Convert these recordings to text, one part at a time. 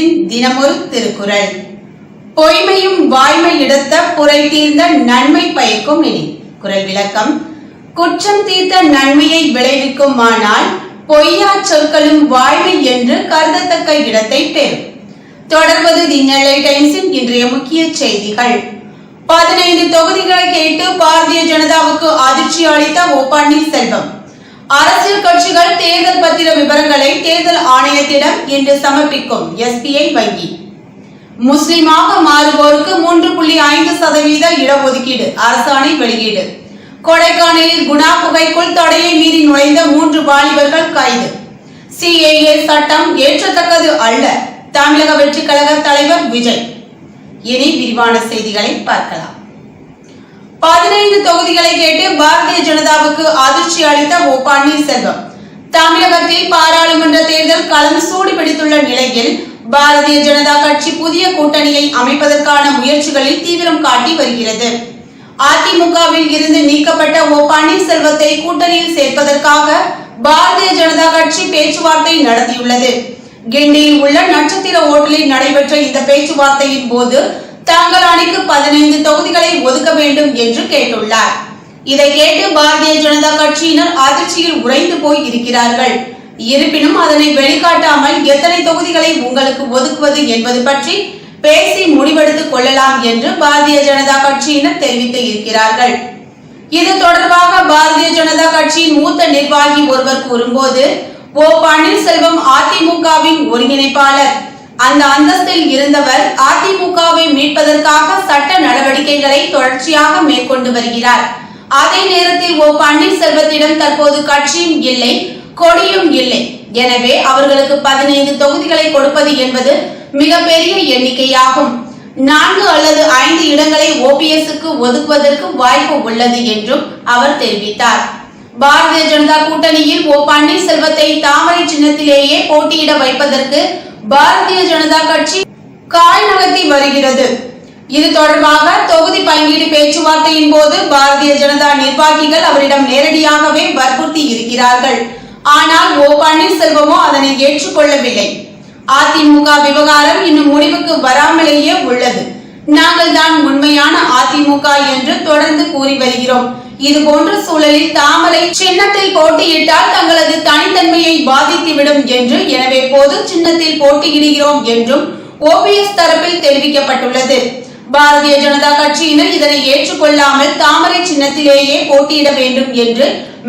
தி தினமொரு திருக்குறள். பொய்மையும் வாய்மை இடத்த புரை தீர்ந்த நன்மை பயக்கும் இனி. குரல் விளக்கம். குற்றம் தீர்த்த நன்மையை விளைவிக்குமானால் பொய்யா சொற்களும் வாய்மை என்று கருதத்தக்க இடத்தை பெறும். தொடர்வது தி நெல்லை டைம்ஸின் இன்றைய முக்கிய செய்திகள். பதினைந்து தொகுதிகளை கேட்டு பாரதிய ஜனதாவுக்கு அதிர்ச்சி அளித்த ஓ பன்னீர்செல்வம் அரசியல் கட்சிகள் தேர்தல் பத்திர விவரங்களை தேர்தல் ஆணையத்திடம் இன்று சமர்ப்பிக்கும் எஸ்பிஐ வங்கி. முஸ்லிமாக மாறுவோருக்கு மூன்று புள்ளி ஐந்து சதவீத இடஒதுக்கீடு அரசாணை வெளியீடு. கொடைக்கானலில் குணா புகைக்குள் தடையை மீறி நுழைந்த மூன்று வாலிபர்கள் கைது. சிஏஏ சட்டம் ஏற்றத்தக்கது அல்ல தமிழக வெற்றி கழக தலைவர் விஜய். இனி விரிவான செய்திகளை பார்க்கலாம். பதினைந்து தொகுதிகளை கேட்டு பாரதிய ஜனதாவுக்கு அதிர்ச்சி அளித்த ஓ பன்னீர்செல்வம். தமிழகத்தில் பாராளுமன்ற தேர்தல் களம் சூடு பிடித்துள்ள நிலையில் பாரதிய ஜனதா கட்சி புதிய கூட்டணியை அமைப்பதற்கான முயற்சிகளில் தீவிரம் காட்டி வருகிறது. அதிமுகவில் இருந்து நீக்கப்பட்ட ஓ பன்னீர்செல்வத்தை கூட்டணியில் சேர்ப்பதற்காக பாரதிய ஜனதா கட்சி பேச்சுவார்த்தை நடத்தியுள்ளது. கிண்டியில் உள்ள நட்சத்திர ஓட்டலில் நடைபெற்ற இந்த பேச்சுவார்த்தையின் போது தாங்கள் அணிக்கு பதினைந்து தொகுதிகளை ஒதுக்க வேண்டும் என்று கேட்டுள்ளார். இதை கேட்டு பாரதிய ஜனதா கட்சியினர் அதிர்ச்சியில் உறைந்து போய் இருக்கிறார்கள். இருப்பினும் அதனை வெளிக்காட்டாமல் எத்தனை தொகுதிகளை உங்களுக்கு ஒதுக்குவது என்பது பற்றி பேசி முடிவெடுத்துக் கொள்ளலாம் என்று பாரதிய ஜனதா கட்சியினர் தெரிவித்து இருக்கிறார்கள். இது தொடர்பாக பாரதிய ஜனதா கட்சியின் மூத்த நிர்வாகி ஒருவர் கூறும்போது ஓ பன்னீர்செல்வம் அதிமுகவின் ஒருங்கிணைப்பாளர் அந்த அந்தஸ்தில் இருந்தவர் அதிமுகவை மீட்பதற்காக சட்ட நடவடிக்கைகளை தொடர்ச்சியாக மேற்கொண்டு வருகிறார். அதே நேரத்தில் ஓ பன்னீர்செல்வத்திடம் தற்போது கட்சியும் இல்லை கொடியும் இல்லை. எனவே அவர்களுக்கு பதினைந்து தொகுதிகளை கொடுப்பது என்பது மிகப்பெரிய எண்ணிக்கையாகும். நான்கு அல்லது ஐந்து இடங்களை ஓபிஎஸ்க்கு ஒதுக்குவதற்கு வாய்ப்பு உள்ளது என்றும் அவர் தெரிவித்தார். பாரதிய ஜனதா கூட்டணியில் ஓ பன்னீர்செல்வத்தை தாமரை சின்னத்திலேயே போட்டியிட வைப்பதற்கு பாரதிய ஜனதா கட்சி கால் நகர்த்தி வருகிறது. இது தொடர்பாக தொகுதி பங்கீடு பேச்சுவார்த்தையின் போது பாரதிய ஜனதா நிர்வாகிகள் அவரிடம் நேரடியாகவே வற்புறுத்தி இருக்கிறார்கள். ஆனால் ஓ பன்னீர்செல்வமோ அதனை ஏற்றுக்கொள்ளவில்லை. அதிமுக விவகாரம் இன்னும் முடிவுக்கு வராமலேயே உள்ளது. நாங்கள் தான் உண்மையான அதிமுக என்று தொடர்ந்து கூறி வருகிறோம். இது போன்ற சூழலில் தாமரை சின்னத்தில் போட்டியிட்டால் தங்களது தனித்தன்மையை பாதித்துவிடும் என்று எனவே பொது சின்னத்தில் போட்டியிடுகிறோம் என்றும் ஓபிஎஸ் தரப்பில் தெரிவிக்கப்பட்டுள்ளது. பாரதிய ஜனதா கட்சியினர் இதனை ஏற்றுக்கொள்ளாமல் தாமரை சின்னத்திலேயே போட்டியிட வேண்டும் என்று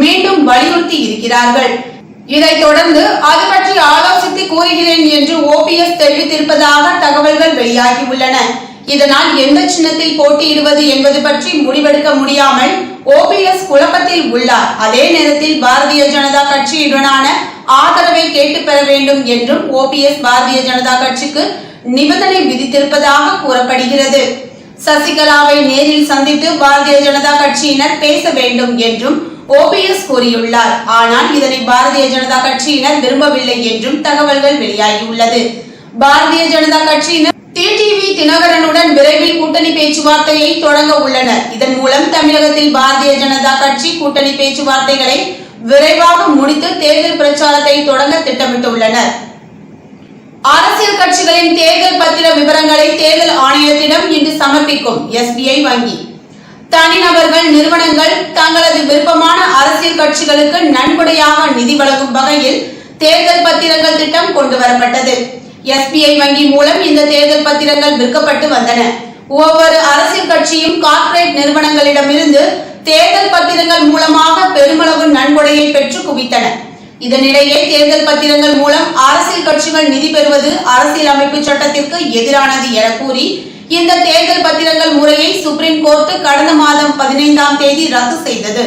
மீண்டும் வலியுறுத்தி இருக்கிறார்கள். இதைத் தொடர்ந்து அது பற்றி ஆலோசித்து கூறுகிறேன் என்று ஓபிஎஸ் தெரிவித்திருப்பதாக தகவல்கள் வெளியாகியுள்ளன இதனால் எந்த சின்னத்தில் போட்டியிடுவது என்பது பற்றி முடிவெடுக்க முடியாமல் ஓபிஎஸ் குழப்பத்தில் உள்ளார். அதே நேரத்தில் பாரதிய ஜனதா கட்சியுடனான ஆதரவை கேட்டு பெற வேண்டும் என்றும் ஓபிஎஸ் பாரதிய ஜனதா கட்சிக்கு நிபந்தனை விதித்திருப்பதாக கூறப்படுகிறது. சசிகலாவை நேரில் சந்தித்து பாரதிய ஜனதா கட்சியினர் பேச வேண்டும் என்றும் ஓபிஎஸ் கூறியுள்ளார். ஆனால் இதனை பாரதிய ஜனதா கட்சியினர் விரும்பவில்லை என்றும் தகவல்கள் வெளியாகியுள்ளது. பாரதிய ஜனதா கட்சியினர் டிடிவி தினகரனுடன் விரைவில் கூட்டணி பேச்சுவார்த்தையை தொடங்க உள்ளனர். இதன் மூலம் தமிழகத்தில் பாரதிய ஜனதா கட்சி கூட்டணி பேச்சுவார்த்தைகளை விரைவாக முடித்து தேர்தல் பிரச்சாரத்தை தொடங்க திட்டமிட்டுள்ளனர். அரசியல் கட்சிகளின் தேர்தல் பத்திர விவரங்களை தேர்தல் ஆணையத்திடம் இன்று சமர்ப்பிக்கும் எஸ்பிஐ வங்கி. தனிநபர்கள் நிறுவனங்கள் தங்களது விருப்பமான அரசியல் கட்சிகளுக்கு நன்கொடையாக நிதி வழங்கும் வகையில் தேர்தல் பத்திரங்கள் திட்டம் கொண்டு வரப்பட்டது. எஸ்பிஐ வங்கி மூலம் இந்த தேர்தல் பத்திரங்கள் விற்கப்பட்டு வந்தன. ஒவ்வொரு அரசியல் கட்சியும் கார்ப்பரேட் நிறுவனங்களிடமிருந்து தேர்தல் பத்திரங்கள் மூலமாக பெருமளவு நன்கொடையை பெற்று குவித்தன. இதனிடையே தேர்தல் பத்திரங்கள் மூலம் அரசியல் கட்சிகள் நிதி பெறுவது அரசியல் அமைப்பு சட்டத்திற்கு எதிரானது என கூறி இந்த தேர்தல் பத்திரங்கள் முறையை சுப்ரீம் கோர்ட் கடந்த மாதம் பதினைந்தாம் தேதி ரத்து செய்தது.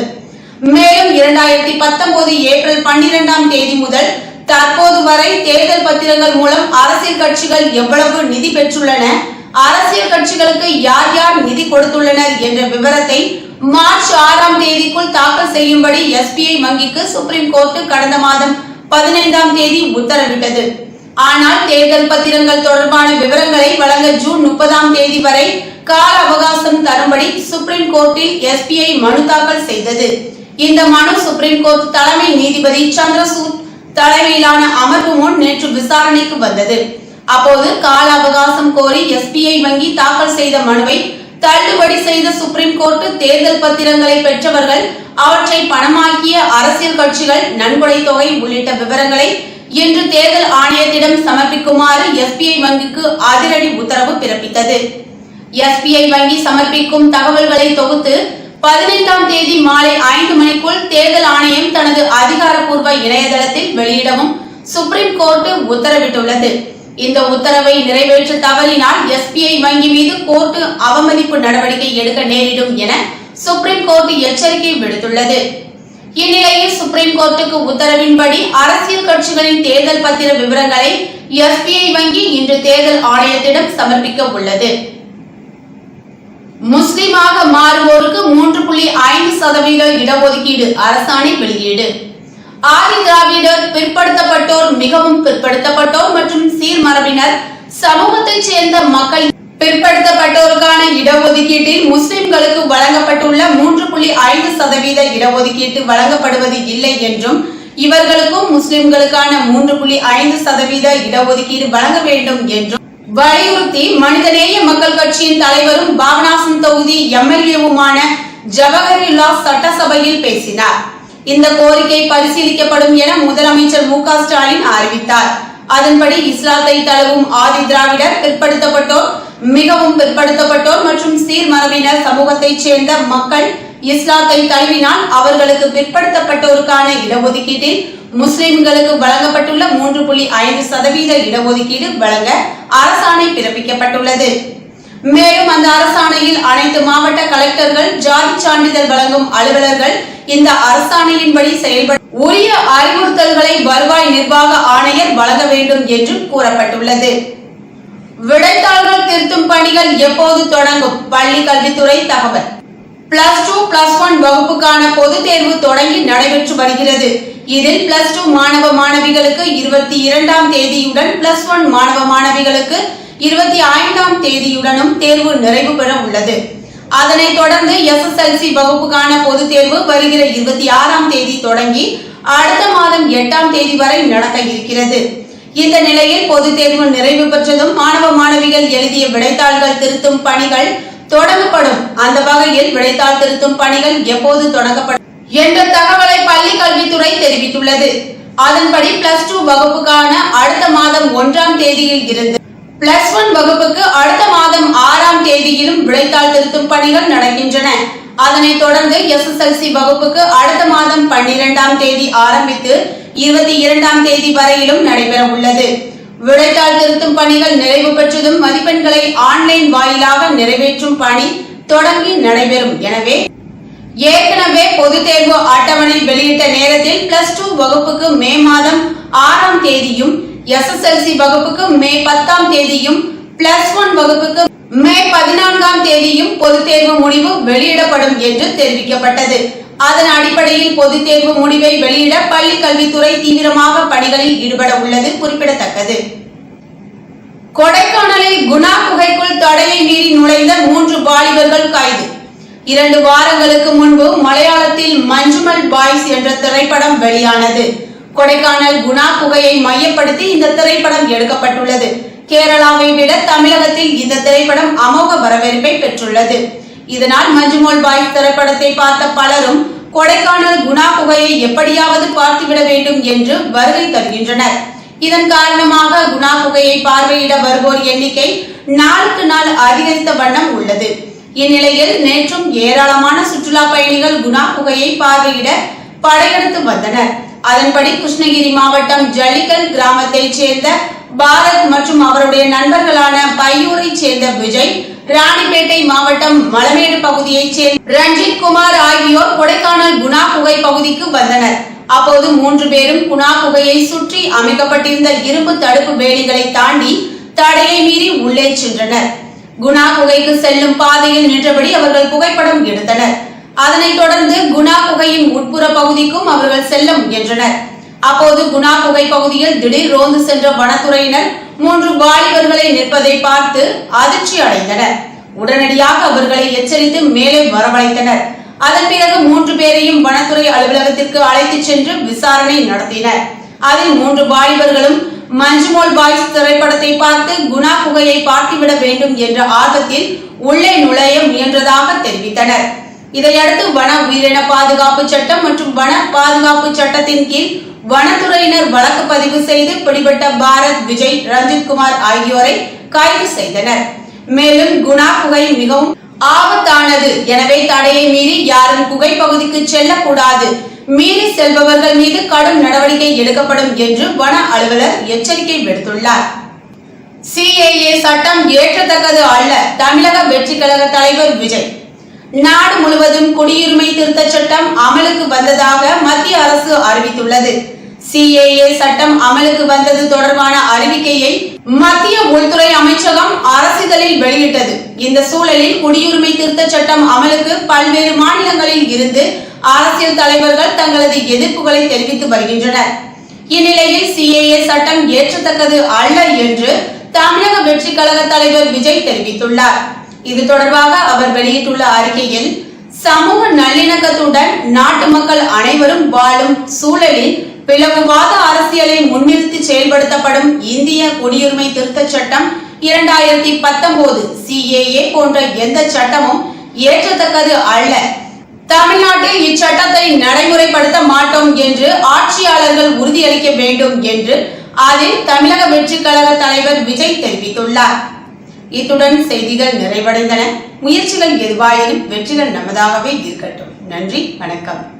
மேலும் இரண்டாயிரத்தி பத்தொன்பது ஏப்ரல் பன்னிரெண்டாம் தேதி முதல் தற்போது வரை தேர்தல் பத்திரங்கள் மூலம் அரசியல் கட்சிகள் எவ்வளவு நிதி பெற்றுள்ளன? அரசியல் கட்சிகளுக்கு யார் யார் நிதி கொடுத்துள்ளனர் என்ற விவரத்தை மார்ச் ஆறாம் தேதிக்குள் தாக்கல் செய்யும்படி எஸ்பிஐ வங்கிக்கு சுப்ரீம் கோர்ட் கடந்த மாதம் பதினைந்தாம் தேதி உத்தரவிட்டது. ஆனால் தேர்தல் பத்திரங்கள் தொடர்பான விவரங்களை வழங்க ஜூன் முப்பதாம் தேதி வரை கால அவகாசம் தரும்படி சுப்ரீம் கோர்ட்டில் எஸ்பிஐ மனு தாக்கல் செய்தது. இந்த மனு சுப்ரீம் கோர்ட் தலைமை நீதிபதி சந்திரசூட் தலைமையிலான அமர்வு முன் நேற்று விசாரணைக்கு வந்தது. அப்போது கால அவகாசம் கோரி எஸ்பிஐ வங்கி தாக்கல் செய்த மனுவை தள்ளுபடி செய்த சுப்ரீம் கோர்ட் தேர்தல் பத்திரங்களை பெற்றவர்கள் அவற்றை பணமாக்கிய அரசியல் கட்சிகள் நன்கொடை தொகை உள்ளிட்ட விவரங்களை இன்று தேர்தல் ஆணையத்திடம் சமர்ப்பிக்குமாறு எஸ்பிஐ வங்கிக்கு அதிரடி உத்தரவு பிறப்பித்தது. எஸ்பிஐ வங்கி சமர்ப்பிக்கும் தகவல்களை தொகுத்து பதினைந்தாம் தேதி மாலை ஐந்து மணிக்குள் தேர்தல் ஆணையம் தனது அதிகாரப்பூர்வ இணையதளத்தில் வெளியிடவும் சுப்ரீம் கோர்ட் உத்தரவிட்டுள்ளது. இந்த உத்தரவை நிறைவேற்ற தவறினால் எஸ்பிஐ வங்கி மீது கோர்ட் அவமதிப்பு நடவடிக்கை எடுக்க நேரிடும் என சுப்ரீம் கோர்ட் எச்சரிக்கை விடுத்துள்ளது. இந்நிலையில் சுப்ரீம் கோர்ட்டுக்கு உத்தரவின்படி அரசியல் கட்சிகளின் தேர்தல் பத்திர விவரங்களை எஸ்பிஐ வங்கி இன்று தேர்தல் ஆணையத்திடம் சமர்ப்பிக்க உள்ளது. முஸ்லிமாக மாறுவோருக்கு மூன்று புள்ளி ஐந்து சதவீத இடஒதுக்கீடு அரசாணை வெளியீடு. ஆதி திராவிடர் பிற்படுத்தப்பட்டோர் மிகவும் பிற்படுத்தப்பட்டோர் மற்றும் சீர்மரபினர். சமூகத்தைச் சேர்ந்த மக்கள் பிற்படுத்தப்பட்டோருக்கான இடஒதுக்கீட்டில் முஸ்லிம்களுக்கு வழங்கப்பட்டுள்ள மூன்று புள்ளி ஐந்து சதவீத இடஒதுக்கீட்டு வழங்கப்படுவது இல்லை என்றும் இவர்களுக்கும் முஸ்லிம்களுக்கான மூன்று புள்ளி ஐந்து சதவீத இடஒதுக்கீடு வழங்க வேண்டும் என்றும் வலியுறுத்தி மனிதநேய மக்கள் கட்சியின் தலைவரும் பாபநாசம் தொகுதி எம்எல்ஏவுமான ஜவஹர்லா சட்டசபையில் பேசினார். இந்த கோரிக்கை பரிசீலிக்கப்படும் என முதலமைச்சர் மு க ஸ்டாலின் அறிவித்தார். அதன்படி இஸ்லாத்தை தழுவும் ஆதி திராவிடர் பிற்படுத்தப்பட்டோர் மிகவும் பிற்படுத்தப்பட்டோர் மற்றும் சீர்மரபினர் சமூகத்தைச் சேர்ந்த மக்கள் இஸ்லாத்தை தழுவினால் அவர்களுக்கு பிற்படுத்தப்பட்டோருக்கான இடஒதுக்கீட்டில் முஸ்லிம்களுக்கு வழங்கப்பட்டுள்ள மூன்று புள்ளி ஐந்து சதவீத இடஒதுக்கீடு வழங்க அரசாணை பிறப்பிக்கப்பட்டுள்ளது. மேலும் அந்த அரசாணையில் அனைத்து மாவட்ட கலெக்டர்கள் ஜாதி சான்றிதழ் வழங்கும் அலுவலர்கள் இந்த அரசாணையின்படி செயல்பட உரிய அறிவுறுத்தல்களை வருவாய் நிர்வாக ஆணையர் வழங்க வேண்டும் என்றும் கூறப்பட்டுள்ளது. விடைத்தாள்கள் திருத்தும் பணிகள் எப்போது தொடங்கும்? பள்ளி கல்வித்துறை தகவல். பிளஸ் டூ பிளஸ் ஒன் வகுப்புக்கான பொதுத் தேர்வு தொடங்கி நடைபெற்று வருகிறது. இதில் பிளஸ் டூ மாணவ மாணவிகளுக்கு இருபத்தி இரண்டாம் தேதியுடன் பிளஸ் ஒன் மாணவ மாணவிகளுக்கு இருபத்தி ஐந்தாம் தேதியுடனும் தேர்வு நிறைவு பெற உள்ளது. அதனைத் தொடர்ந்து எஸ்எஸ்எல்சி வகுப்புக்கான பொதுத் தேர்வு வருகிற இருபத்தி ஆறாம் தேதி தொடங்கி அடுத்த மாதம் எட்டாம் தேதி வரை நடக்க இருக்கிறது. இந்த நிலையில் பொதுத் தேர்வு நிறைவு பெற்றதும் மாணவ மாணவிகள் எழுதிய விடைத்தாள்கள் திருத்தும் பணிகள் தொடங்கப்படும். அந்த வகையில் விடைத்தாள் திருத்தும் பணிகள் எப்போது தொடங்கப்படும் என்ற தகவலை பள்ளி கல்வித்துறை தெரிவித்துள்ளது. அதன்படி பிளஸ் டூ வகுப்புக்கான அடுத்த மாதம் ஒன்றாம் தேதியில் இருந்து பிளஸ் ஒன் வகுப்புக்கு அடுத்த மாதம் ஆறாம் தேதியிலும் விடைத்தாள் திருத்தும் பணிகள் நடக்கின்றன. அதனைத் தொடர்ந்து எஸ்எஸ்எல்சி வகுப்புக்கு அடுத்த மாதம் பன்னிரெண்டாம் தேதி ஆரம்பித்து இருபத்தி இரண்டாம் தேதி வரையிலும் நடைபெற உள்ளது விடைத்தாள் திருத்தும் பணிகள் நிறைவு பெற்றதும் மதிப்பெண்களை ஆன்லைன் வாயிலாக நிறைவேற்றும் பணி தொடங்கி நடைபெறும். எனவே ஏற்கனவே பொதுத் தேர்வு அட்டவணை வெளியிட்ட நேரத்தில் பிளஸ் டூ வகுப்புக்கு மே மாதம் ஆறாம் தேதியும் எஸ்எஸ்எல்சி வகுப்புக்கு மே பத்தாம் தேதியும் பிளஸ் ஒன் வகுப்புக்கு மே பதினான்காம் தேதியும் பொதுத் தேர்வு முடிவு வெளியிடப்படும் என்று தெரிவிக்கப்பட்டது. அதன் அடிப்படையில் பொதுத் தேர்வு முடிவை வெளியிட பள்ளி கல்வித்துறை தீவிரமாக பணிகளில் ஈடுபட உள்ளது குறிப்பிடத்தக்கது. கொடைக்கானலில் குணா குகைக்குள் தடையை மீறி நுழைந்த மூன்று வாலிபர்கள் கைது. இரண்டு வாரங்களுக்கு முன்பு மலையாளத்தில் மஞ்சுமல் பாய்ஸ் என்ற திரைப்படம் வெளியானது. கொடைக்கானல் குணா குகையை மையப்படுத்தி இந்த திரைப்படம் எடுக்கப்பட்டுள்ளது. கேரளாவை விட தமிழகத்தில் இந்த திரைப்படம் அமோக வரவேற்பை பெற்றுள்ளது. இதனால் மஞ்சுமல் பாய்ஸ் திரைப்படத்தை பார்த்த பலரும் கொடைக்கானல் குணா குகையை எப்படியாவது பார்த்துவிட வேண்டும் என்று வருகை தருகின்றனர். இதன் காரணமாக குணா குகையை பார்வையிட வருவோர் எண்ணிக்கை நாளுக்கு நாள் அதிகரித்த வண்ணம் உள்ளது. இந்நிலையில் நேற்றும் ஏராளமான சுற்றுலா பயணிகள் குணா குகையை பார்வையிட படையெடுத்து வந்தனர். அதன்படி கிருஷ்ணகிரி மாவட்டம் ஜல்லிக்கல் கிராமத்தைச் சேர்ந்த பாரத் மற்றும் அவருடைய நண்பர்களான பையூரைச் சேர்ந்த விஜய் ராணிப்பேட்டை மாவட்டம் மலமேடு பகுதியைச் சேர்ந்த ரஞ்சித் குமார் ஆகியோர் கொடைக்கானல் குணா குகை பகுதிக்கு வந்தனர். அப்போது மூன்று பேரும் குணா குகையை சுற்றி அமைக்கப்பட்டிருந்த இரும்பு தடுப்பு வேலிகளை தாண்டி தடையை மீறி உள்ளே சென்றனர். குணா குகைக்கு செல்லும் பாதையில் நின்றபடி அவர்கள் புகைப்படம் எடுத்தனர். அதனைத் தொடர்ந்து குணா குகையின் உட்புற பகுதிக்கும் அவர்கள் செல்ல முயன்றனர். அப்போது குணா குகை பகுதியில் திடீர் ரோந்து சென்ற வனத்துறையினர் மூன்று வாலிபர்களை நிற்பதை பார்த்து அதிர்ச்சி அடைந்தனர் உடனடியாக அவர்களை எச்சரித்து மேலே வரவழைத்தனர். அதன் பிறகு மூன்று பேரையும் வனத்துறை அலுவலகத்திற்கு அழைத்துச் சென்று விசாரணை நடத்தினர். அதில் மூன்று வாலிபர்களும் மஞ்சுமோல் பாய்ஸ் திரைப்படத்தை பார்த்து குணா குகையை பார்த்துவிட வேண்டும் என்ற ஆர்வத்தில் உள்ளே நுழைய முயன்றதாக தெரிவித்தனர். இதையடுத்து வன உயிரின பாதுகாப்பு சட்டம் மற்றும் வன பாதுகாப்பு சட்டத்தின் கீழ் வனத்துறையினர் வழக்கு பதிவு செய்து பிடிபட்ட பாரத் விஜய் ரஞ்சித் குமார் ஆகியோரை கைது செய்தனர். மேலும் குணா குகை மிகவும் ஆபத்தானது. எனவே தடையை மீறி யாரும் குகை பகுதிக்கு செல்லக்கூடாது. மீறி செல்பவர்கள் மீது கடும் நடவடிக்கை எடுக்கப்படும் என்று வன அலுவலர் எச்சரிக்கை விடுத்துள்ளார். சிஏஏ சட்டம் ஏற்றத்தக்கது அல்ல. தமிழக வெற்றி கழக தலைவர் விஜய். நாடு முழுவதும் குடியுரிமை திருத்த சட்டம் அமலுக்கு வந்ததாக மத்திய அரசு அறிவித்துள்ளது. சிஏஏ சட்டம் அமலுக்கு வந்தது தொடர்பான அறிவிக்கையை மத்திய உள்துறை அமைச்சகம் அரசிதழில் வெளியிட்டது. இந்த சூழலில் குடியுரிமை திருத்த சட்டம் அமலுக்கு பல்வேறு மாநிலங்களில் இருந்து அரசியல் தலைவர்கள் தங்களது எதிர்ப்புகளை தெரிவித்து வருகின்றனர். இந்நிலையில் சிஏஏ சட்டம் ஏற்றத்தக்கது அல்ல என்று தமிழக வெற்றி கழக தலைவர் விஜய் தெரிவித்துள்ளார். இது தொடர்பாக அவர் வெளியிட்டுள்ள அறிக்கையில் சமூக நல்லிணக்கத்துடன் நாட்டு மக்கள் அனைவரும் வாழும் சூழலில் பிளவுவாத அரசியலை முன்னிறுத்தி செயல்படுத்தப்படும் இந்திய குடியுரிமை திருத்தச் சட்டம் இரண்டாயிரத்தி பத்தொன்பது சிஏஏ போன்ற எந்த சட்டமும் ஏற்றத்தக்கது அல்ல. தமிழ்நாட்டில் இச்சட்டத்தை நடைமுறைப்படுத்த மாட்டோம் என்று ஆட்சியாளர்கள் உறுதியளிக்க வேண்டும் என்று அதில் தமிழக வெற்றி கழக தலைவர் விஜய் தெரிவித்துள்ளார். இத்துடன் செய்திகள் நிறைவடைந்தன. முயற்சிகள் எதுவாயினும் வெற்றிகள் நமதாகவே இருக்கட்டும். நன்றி வணக்கம்.